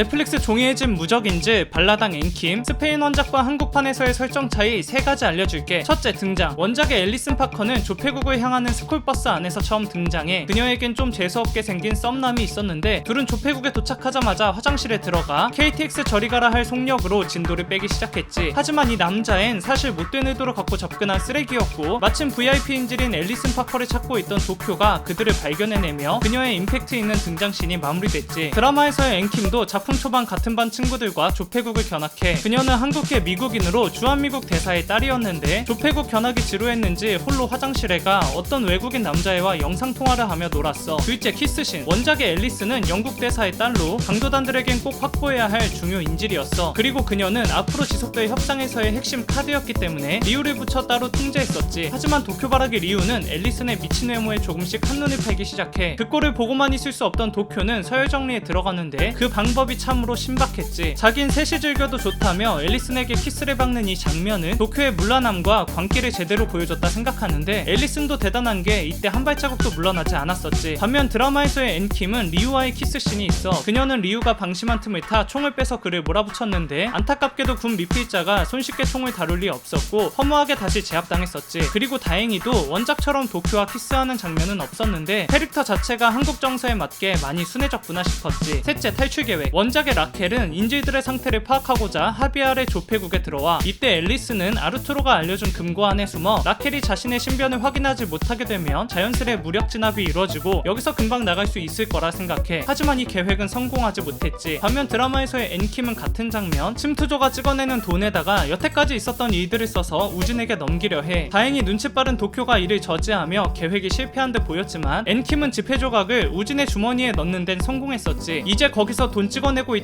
넷플릭스 종이의 집 무적인지 발라당 앵킴 스페인 원작과 한국판에서의 설정 차이 세 가지 알려줄게. 첫째 등장. 원작의 앨리슨 파커는 조폐국을 향하는 스쿨버스 안에서 처음 등장해 그녀에겐 좀 재수없게 생긴 썸남이 있었는데 둘은 조폐국에 도착하자마자 화장실에 들어가 KTX 저리 가라 할 속력으로 진도를 빼기 시작했지. 하지만 이 남자엔 사실 못된 의도를 갖고 접근한 쓰레기였고 마침 VIP인질인 앨리슨 파커를 찾고 있던 도쿄가 그들을 발견해내며 그녀의 임팩트 있는 등장신이 마무리됐지. 드라마에서의 앵킴도 작품 초반 같은 반 친구들과 조폐국을 견학해 그녀는 한국계 미국인으로 주한미국 대사의 딸이었는데 조폐국 견학이 지루했는지 홀로 화장실에 가 어떤 외국인 남자애와 영상통화를 하며 놀았어. 둘째 키스신 원작의 앨리스는 영국 대사의 딸로 강도단들에겐 꼭 확보해야 할 중요 인질이었어. 그리고 그녀는 앞으로 지속될 협상에서의 핵심 카드였기 때문에 리우를 붙여 따로 통제했었지. 하지만 도쿄바라기 리우는 앨리슨의 미친 외모에 조금씩 한눈을 팔기 시작해. 그 꼴을 보고만 있을 수 없던 도쿄는 서열 정리에 들어가는데 그 방법이 참으로 신박했지. 자긴 셋이 즐겨도 좋다며 앨리슨에게 키스를 박는 이 장면은 도쿄의 물러남과 광기를 제대로 보여줬다 생각하는데 앨리슨도 대단한 게 이때 한 발자국도 물러나지 않았었지. 반면 드라마에서의 앤킴은 리우와의 키스씬이 있어 그녀는 리우가 방심한 틈을 타 총을 빼서 그를 몰아붙였는데 안타깝게도 군 미필자가 손쉽게 총을 다룰 리 없었고 허무하게 다시 제압당했었지. 그리고 다행히도 원작처럼 도쿄와 키스하는 장면은 없었는데 캐릭터 자체가 한국 정서에 맞게 많이 순해졌구나 싶었지. 셋째 탈출 계획 원작의 라켈은 인질들의 상태를 파악하고자 하비 아래 조폐국에 들어와 이때 앨리스는 아르투로가 알려준 금고 안에 숨어 라켈이 자신의 신변을 확인하지 못하게 되면 자연스레 무력 진압이 이루어지고 여기서 금방 나갈 수 있을 거라 생각해. 하지만 이 계획은 성공하지 못했지. 반면 드라마에서의 앤킴은 같은 장면 침투조가 찍어내는 돈에다가 여태까지 있었던 일들을 써서 우진에게 넘기려 해. 다행히 눈치 빠른 도쿄가 이를 저지하며 계획이 실패한 듯 보였지만 앤킴은 지폐 조각을 우진의 주머니에 넣는 데는 성공했었지. 이제 거기서 돈 찍어 내고 있던